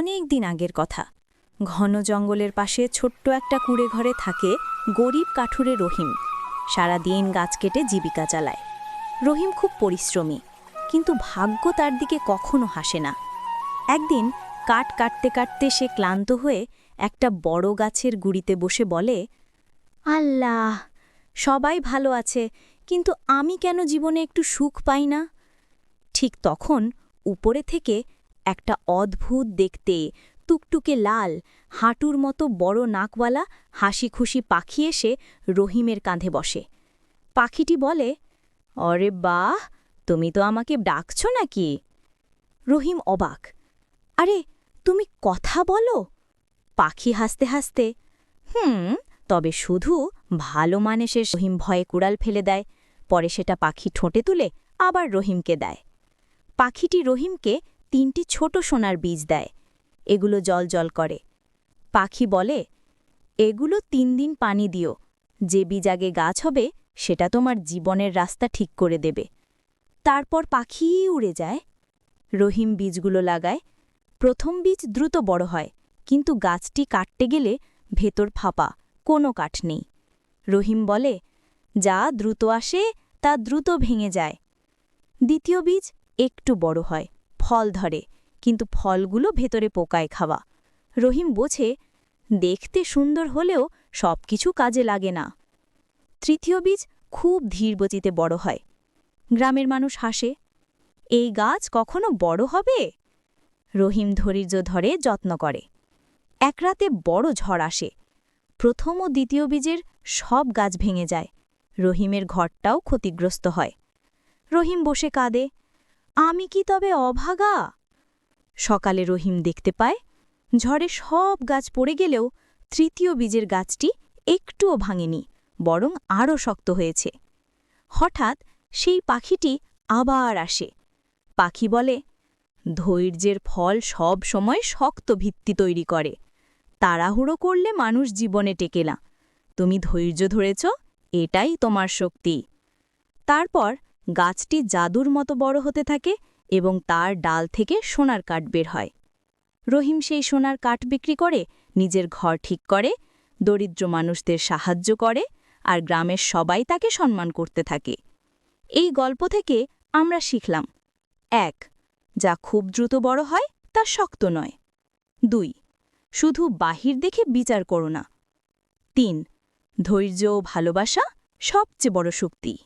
অনেক দিন আগের কথা। ঘন জঙ্গলের পাশে ছোট্ট একটা কুড়ে ঘরে থাকে গরিব কাঠুরে রহিম। সারা দিন গাছ কেটে জীবিকা চালায়। রহিম খুব পরিশ্রমী, কিন্তু ভাগ্য তার দিকে কখনো হাসে না। একদিন কাঠ কাটতে কাটতে সে ক্লান্ত হয়ে একটা বড় গাছের গুড়িতে বসে বলে, আল্লাহ, সবাই ভালো আছে, কিন্তু আমি কেন জীবনে একটু সুখ পাই না? ঠিক তখন উপরে থেকে একটা অদ্ভুত দেখতে, টুকটুকে লাল, হাঁটুর মতো বড় নাকওয়ালা হাসি খুশি পাখি এসে রহিমের কাঁধে বসে। পাখিটি বলে, অরে বাহ, তুমি তো আমাকে ডাকছ নাকি? রহিম অবাক, আরে, তুমি কথা বলো? পাখি হাসতে হাসতে, হুম, তবে শুধু ভালো মানে সে রহিম ভয়ে কুড়াল ফেলে দেয়, পরে সেটা পাখি ঠোঁটে তুলে আবার রহিমকে দেয়। পাখিটি রহিমকে তিনটি ছোট সোনার বীজ দেয়। এগুলো জল জল করে। পাখি বলে, এগুলো তিন দিন পানি দিও। যে বীজ আগে গাছ হবে, সেটা তোমার জীবনের রাস্তা ঠিক করে দেবে। তারপর পাখিই উড়ে যায়। রহিম বীজগুলো লাগায়। প্রথম বীজ দ্রুত বড় হয়, কিন্তু গাছটি কাটতে গেলে ভেতর ফাঁপা, কোনো কাঠ নেই। রহিম বলে, যা দ্রুত আসে, তা দ্রুত ভেঙে যায়। দ্বিতীয় বীজ একটু বড় হয়। ফল ধরে, কিন্তু ফলগুলো ভেতরে পোকায় খাওয়া। রহিম বোঝে, দেখতে সুন্দর হলেও সবকিছু কাজে লাগে না। তৃতীয় বীজ খুব ধীরগতিতে বড় হয়। গ্রামের মানুষ হাসে, এই গাছ কখনো বড় হবে? রহিম ধৈর্য ধরে যত্ন করে। এক রাতে বড় ঝড় আসে। প্রথম ও দ্বিতীয় বীজের সব গাছ ভেঙে যায়। রহিমের ঘরটাও ক্ষতিগ্রস্ত হয়। রহিম বসে কাঁদে আমি কি তবে অভাগা? সকালে রহিম দেখতে পায়, ঝড়ে সব গাছ পড়ে গেলেও তৃতীয় বীজের গাছটি একটুও ভাঙেনি, বরং আরও শক্ত হয়েছে। হঠাৎ সেই পাখিটি আবার আসে। পাখি বলে, ধৈর্যের ফল সব সময় শক্ত ভিত্তি তৈরি করে। তাড়াহুড়ো করলে মানুষ জীবনে টেকে না। তুমি ধৈর্য ধরেছ, এটাই তোমার শক্তি। তারপর গাছটি জাদুর মতো বড় হতে থাকে এবং তার ডাল থেকে সোনার কাঠ বের হয়। রহিম সেই সোনার কাঠ বিক্রি করে, নিজের ঘর ঠিক করে, দরিদ্র মানুষদের সাহায্য করে আর গ্রামের সবাই তাকে সম্মান করতে থাকে। এই গল্প থেকে আমরা শিখলাম, এক, যা খুব দ্রুত বড় হয় তা শক্ত নয়। দুই, শুধু বাহির দেখে বিচার করো না। তিন, ধৈর্য ও ভালোবাসা সবচেয়ে বড় শক্তি।